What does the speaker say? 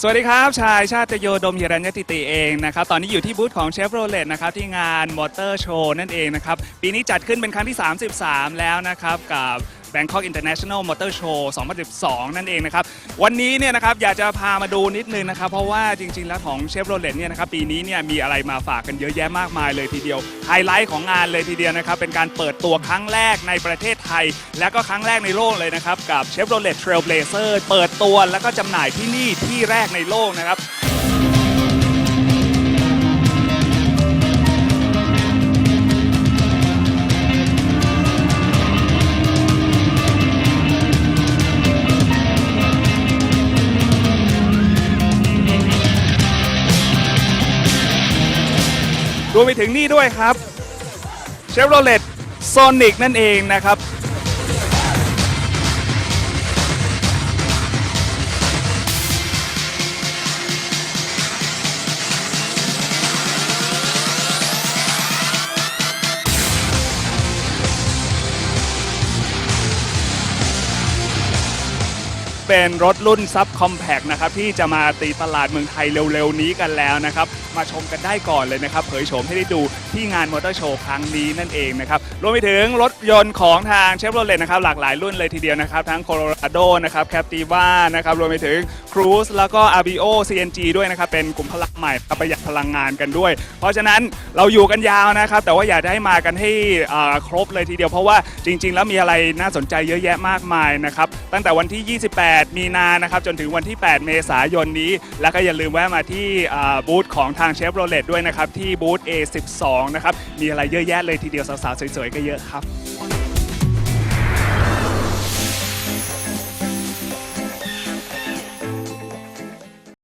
สวัสดีครับชายชาติโยดมหิรัญญติติเองนะครับตอนนี้อยู่ที่บูธของเชฟโรเลตนะครับที่งานมอเตอร์โชว์นั่นเองนะครับปีนี้จัดขึ้นเป็นครั้งที่ 33 แล้วนะครับกับ Bangkok International Motor Show 2012 นั่นเองนะครับ วันนี้เนี่ยนะครับอยากจะพามาดูนิดนึงนะครับ เพราะว่าจริง ๆ แล้วของเชฟโรเลตเนี่ยนะครับปีนี้เนี่ยมีอะไรมาฝากกันเยอะแยะมากมายเลยทีเดียว ไฮไลท์ของงานเลยทีเดียวนะครับ เป็นการเปิดตัวครั้งแรกในประเทศไทย และก็ครั้งแรกในโลกเลยนะครับ กับ Chevrolet Trailblazer เปิดตัวแล้วก็จำหน่ายที่นี่ที่แรกในโลกนะครับ รวมไปถึงนี่ด้วยครับ Chevrolet Sonic นั่นเองนะครับ เป็นรถรุ่นซับคอมแพกนะครับที่จะมาตีตลาดเมืองไทยเร็วๆนี้กันแล้วนะครับ มาชมกันได้ก่อนเลยนะครับเผยโฉมให้ได้ดูที่งานมอเตอร์โชว์ครั้งนี้นั่นเองนะครับรวมไปถึงรถยนต์ของทางเชฟโรเลตนะครับหลากหลายรุ่นเลยทีเดียวนะครับ ทั้ง Colorado นะครับแคปติว่านะครับรวมไปถึง Cruise แล้วก็ RBO CNG ด้วยนะครับเป็นกลุ่มพลังใหม่ประหยัดพลังงานกันด้วย เพราะฉะนั้นเราอยู่กันยาวนะครับ แต่ว่าอยากจะให้มากันให้อ่ครบเลยทีเดียวเพราะว่าจริง ๆ แล้วมีอะไรน่าสนใจเยอะแยะมากมายนะครับตั้งแต่วันที่ 28 8 มีนานะครับจนถึงวันที่ 8 เมษายนนี้ แล้วก็อย่าลืมแวะมาที่บูธของทางเชฟโรเลตด้วยนะครับ ที่บูธ A12 นะครับ มีอะไรเยอะแยะเลยทีเดียวสาวๆ สวยๆ ก็เยอะครับ